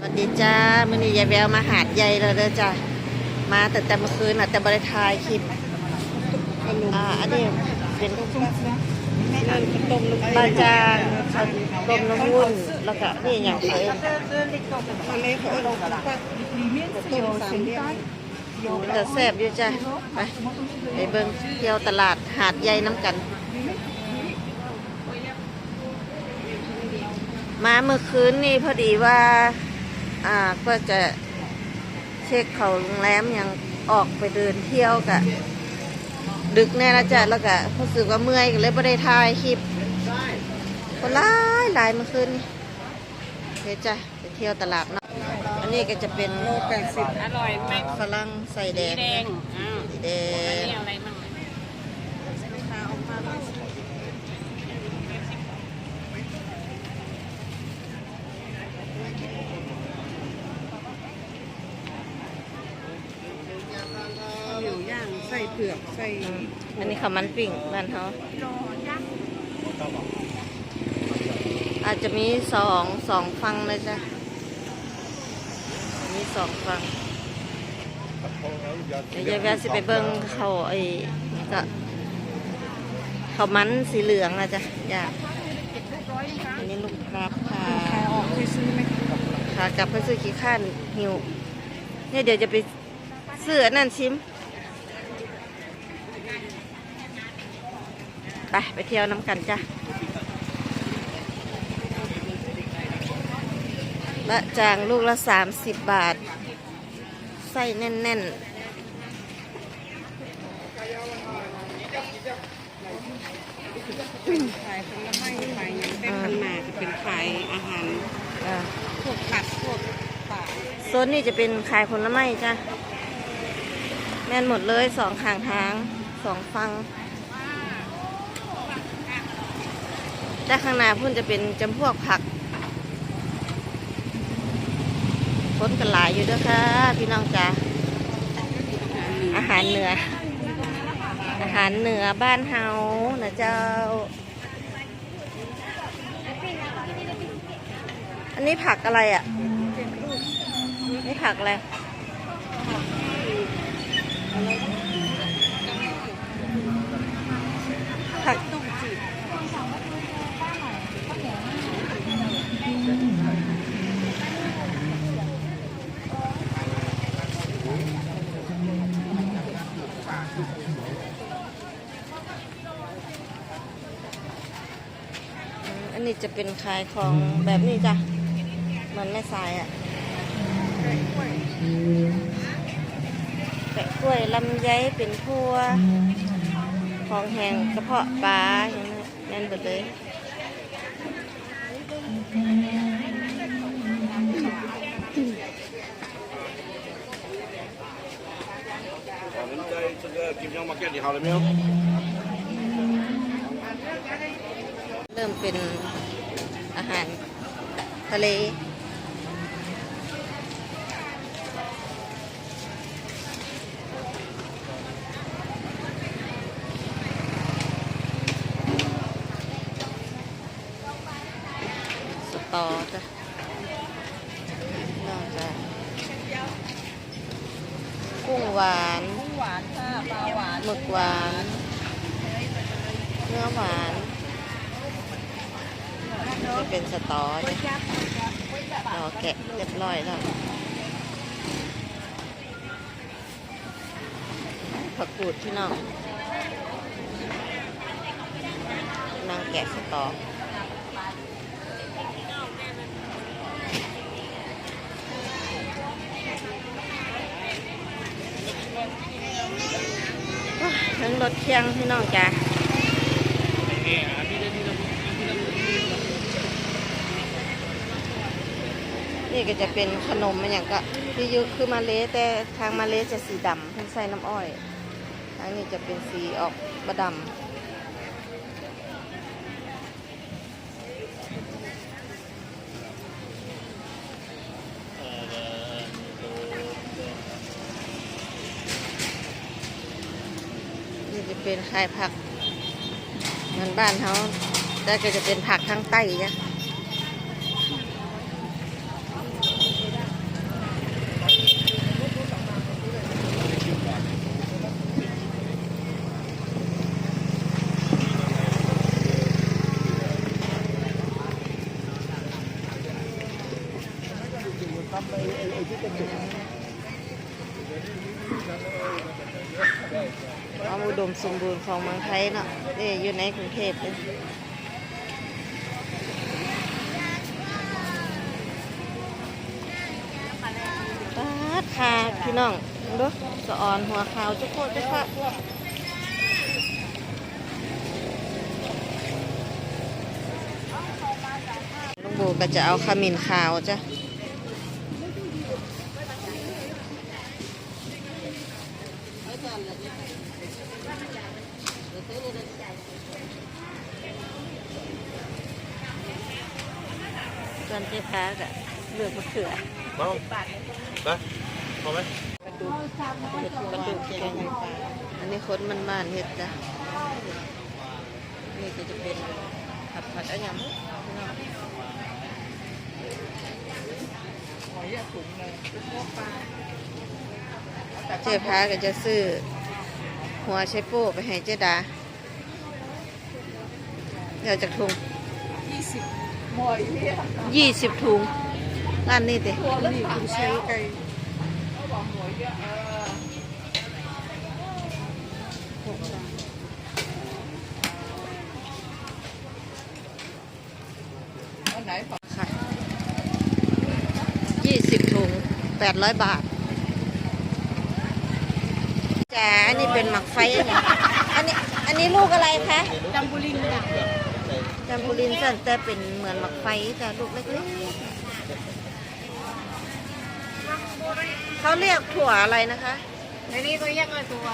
สวัสดีจ้ามื่อนี้ยายแววมาหาดใหญ่เลยเด้อจ้ามาแต่แต่เมื่อคืนอะแต่บริทายคลิปอ่าอันนี้เป็นบาจางต้มน้ำวุ้นแล้วก็นี่อย่างเพิ่มแต่แซ่บอยู่จ้าไปไปเบิ่งเที่ยวตลาดหาดใหญ่น้ำกันมาเมื่อคืนนี่พอดีว่า อ่าก็จะเช็คเขาโรงแรมยังออกไปเดินเที่ยวกะดึกแน่ละจ้ะแล้วก็รู้สึกว่าเมื่อยก็เลยไม่ได้ถ่ายคลิปคนหลายหลายเมื่อคืนนี่เดี๋ยวจ้ะไปเที่ยวตลาดเนาะอันนี้ก็จะเป็นโลแปดสิบอร่อยไหมฝรั่งใส่แดสีงแดงอ้าวสีแดอันงนี้อะไรมั่ง เหนียวย่างใส่เผือก ใส่อันนี้ข้าวมันปิ้งบ้านเขาอาจจะมีสองสองฟังเลยจ้ะมีสองฟังเดี๋ยวยายแววสิไปเบิ้งเขาไอ้ก็เขามันสีเหลืองนะจ๊ะอยากอันนี้ลูกครับค่ะขายออกที่ซื้อไหมขากลับไปซื้อขี้ข้านหิวเนี่ยเดี๋ยวจะไปซื้อนนั่นชิม ไปไปเที่ยวน้ำกันจ้ะละจางลูกละสามสิบบาท ไส้แน่นๆขายผลไม้ขายอย่างแต่ขันหมากจะเป็นขายอาหารอ่าพวกผัดพวกป่าโซนนี้จะเป็นขายผลไม้จ้ะ แม่นหมดเลยสองข้างทางสองฟัง ด้านข้างหน้าพุ่นจะเป็นจำพวกผักคนกันหลายอยู่เด้วยค่ะ พี่น้องจ้ะอาหารเหนือ อาหารเหนือบ้านเฮานะเจ้า อันนี้ผักอะไรอะ นี่ผักอะไร ผัก ต้มจืด อันนี้จะเป็นขายของแบบนี้จ้ะ มันแม่สายอะแปะกล้วยลำไยเป็นพัว ของแห้งกระเพาะปลาอย่างนั้นนั่นหมดเลย 好，您在这个冰箱 market 里好了没有？ เริ่มเป็นอาหารทะเล จะเป็นสตอจ้ะรอแกะเรียบร้อยแล้วผักกูดพี่น้องนางแกะสตอทั้งรถเคียงพี่น้องจ้ะ นี่ก็จะเป็นขนมมันอย่างก็ที่ยุคือมาเลแต่ทางมาเลจะสีดำเพิ่ใส่น้ำอ้อยทางนี้จะเป็นสีออกบะดำนี่จะเป็นขายผักเหมือนบ้านเขาแต่ก็จะเป็นผักทางใต้จ้ะ สมบูรณ์ของเมืองไทยเนาะนี่อยู่ในกรุงเทพเลยปาดค่ะพี่น้องดูสะออนหัวขาวจุกโคตรจุกค่ะลุงโบก็จะเอาขมิ้นขาวจ้ะ ส่วนเจ๊ค้ากะเลือกมะเขือมามาพอไหมกระดูกกระดูกแกงปลาอันนี้คนมันมานๆเห็ดจ้ะนี่ก็จะเป็นผัดผัดอะยำพี่น้องเจ๊พาก็จะซื้อหัวไชโป้ไปให้เจ๊ดา เดี๋ยวจากถุงยี่สิบถุงร้านนี้ติใช้ไก่ค่ะยี่สิบถุงแปดร้อยบาทจ้าอันนี้เป็นหมักไฟ อันนี้ อันนี้อันนี้ลูกอะไรคะจัมบุรินจ้ะ จัมพูรินสันแต่เป็นเหมือนหมักไฟจ้ะลูกเล็กๆเขาเรียกถั่วอะไรนะคะในนี้ก็เรียกว่าตัว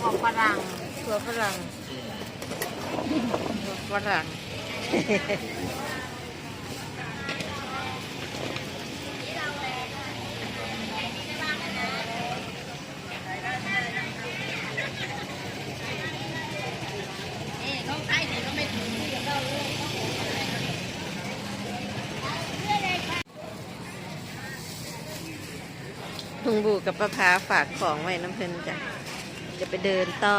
หอมฝรั่งถั่วฝรั่งถั่วฝรั่ง ลุงบูกับป้าพาฝากของไว้น้ำเพลินจ้ะจะไปเดินต่อ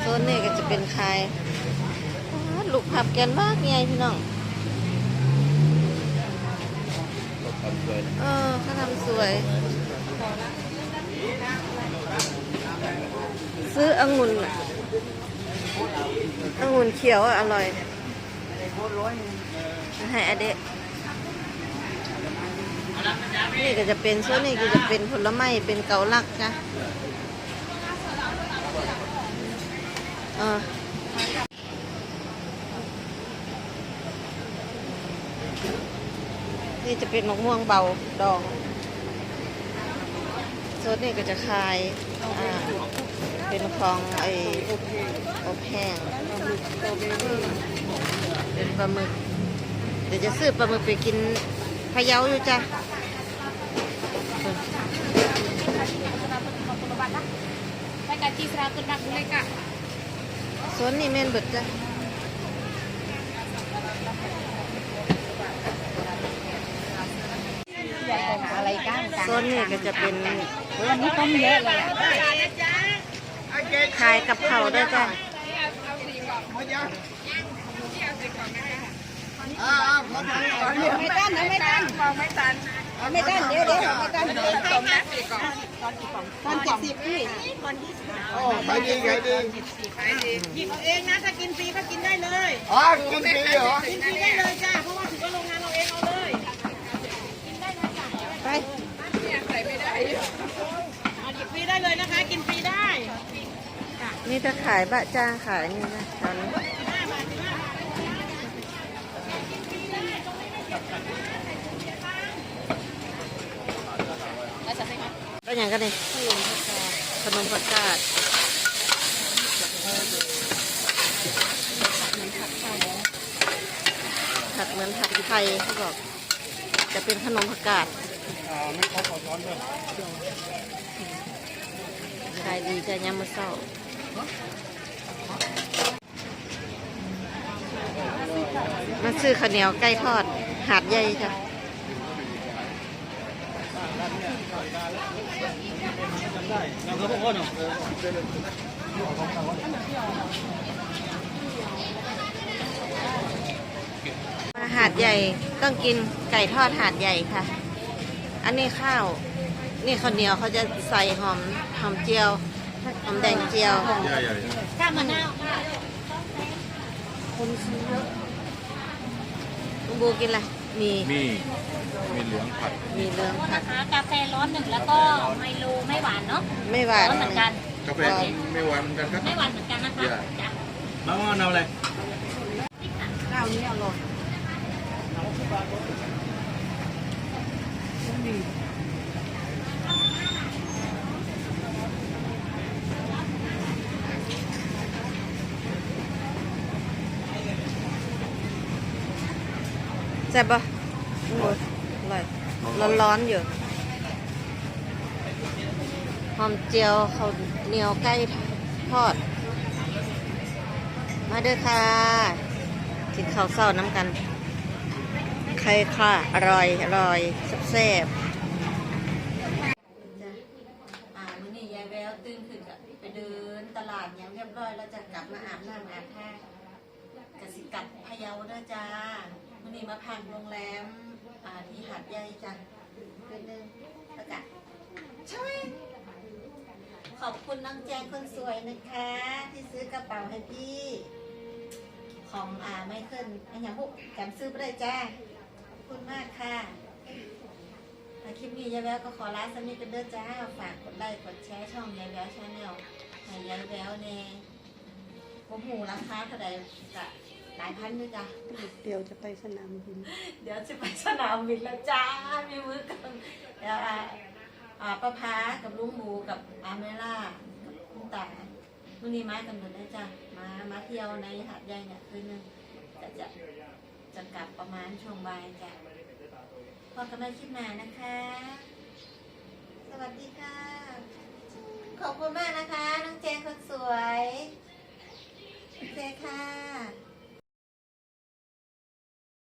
โซนนี้ก็จะเป็นใคายอ้าวลูกผับแกนมากไงพี่น้องเออเขาทำสวย ซื้อองุ่นน่ะองุ่นเขียวอะอร่อย ให้อเดะนี่ก็จะเป็นส่วนนี้ก็จะเป็นผลไม้เป็นเกาลักจ้ะเออนี่จะเป็นมะม่วงเบาดองโซนนี้ก็จะคาย อ่า เป็นของไออบแห้ง เป็นปลาหมึก เดี๋ยวจะซื้อปลาหมึกไปกินพะเยาอยู่จ้ะไปกะจีสราตุนักเลยกะโซนนี้แม่นเบิดจ้ะอะไรกันโซนนี้ก็จะเป็นวันนี้ต้มเยอะเลยอะขายกับเขาวด้วยจ้ะ ไม่ตันนะไม่ตันฟองไม่ตันไม่ตันเดี๋ยวเดี๋ยวไม่ตันเดี๋ยวต้มนะสี่กล่องตอนกี่กล่องตอนเจ็ดสิบพี่ตอนยี่สิบขายดีขายดีหยิบเอาเองนะถ้ากินฟรีก็กินได้เลยอ๋อกินฟรีเหรอกินฟรีได้เลยจ้าเพราะว่าถือว่าโรงงานเราเองเอาเลยกินไปใส่ไม่ได้หยิบฟรีได้เลยนะคะ กินฟรีได้นี่ถ้าขายบะจ้าขายนี่นะตอนนี้ ก็อย่างกันนี่ขนมผักกาดผัดเหมือนผัดไทยเขาบอกจะเป็นขนมผักกาดอ่าไม่ขอขอช้อนด้วยขายดีจะยามมื้อเช้ามาซื้อข้าวเหนียวไก่ทอด หาดใหญ่จ้ะ หาดใหญ่ต้องกินไก่ทอดหาดใหญ่ค่ะ อันนี้ข้าว นี่ข้าวเหนียวเขาจะใส่หอมหอมเจียวหอมแดงเจียวข้ามะนาวคนซื้อบูกินอะไร มี มี มีเหลืองผัด มีเรื่องผัดนะคะกาแฟร้อนหนึ่งแล้วก็ไมโลไม่หวานเนาะไม่หวาน ร้อนเหมือนกัน กาแฟไม่หวานเหมือนกันครับ ไม่หวานเหมือนกันนะคะอย่า จ้ะน้องเอาอะไรข้าวนี้อร่อย แซ่บปะอ้ยอร่อยร้อนๆอยู่หอมเจียวเขาวเหนียวไก่ทอด มาเด้อค่ะ กินข้าวเศร้าน้ำกัน ใครค่ะ อร่อย อร่อยแซ่บอ่ามื้อนี้ยายแววตื่นขึ้นก็ไปเดินตลาดอย่างเรียบร้อยแล้วจะกลับมาอาบน้ำอาบท่ากสิกลับพะเยาเด้อจ้า มื้อนี้มาพักโรงแรมอ่าที่หาดใหญ่จ้ะเป็นเดิมแล้วก็ช่วยขอบคุณน้องแจงคนสวยนะคะ ที่ซื้อกระเป๋าให้พี่ ของอ่าไม่ขึ้นอันย่างพวกจำซื้อไปได้จ้าขอบคุณมากค่ะอ่าคลิปนี้ยายแววก็ขอลาสนิทกันเด้อจ้า ฝากกดไลค์กดแชร์ช่องยายแววชาแนลให้ยายแววเน่ผมหูราคาเท่าใดกะ หลายพันด้วยจ้ะเดี๋ยวจะไปสนามบินเดี๋ยวจะไปสนามบินแล้วจ้ามีมือกันเดี๋ยวอ่าอ่าป้าพากับลุงหมูกับอาเมล่ากับคุณตามื่อนี้มากันหมดเลยจ้ะมามาเที่ยวในหาดใหญ่เนี่ยคืนนึงแต่จะจะกลับประมาณช่วงบ่ายจ้ะพอกันใหม่คลิปหน้านะคะ สวัสดีค่ะ ขอบคุณมากนะคะน้องแจงคนสวยโอเคค่ะ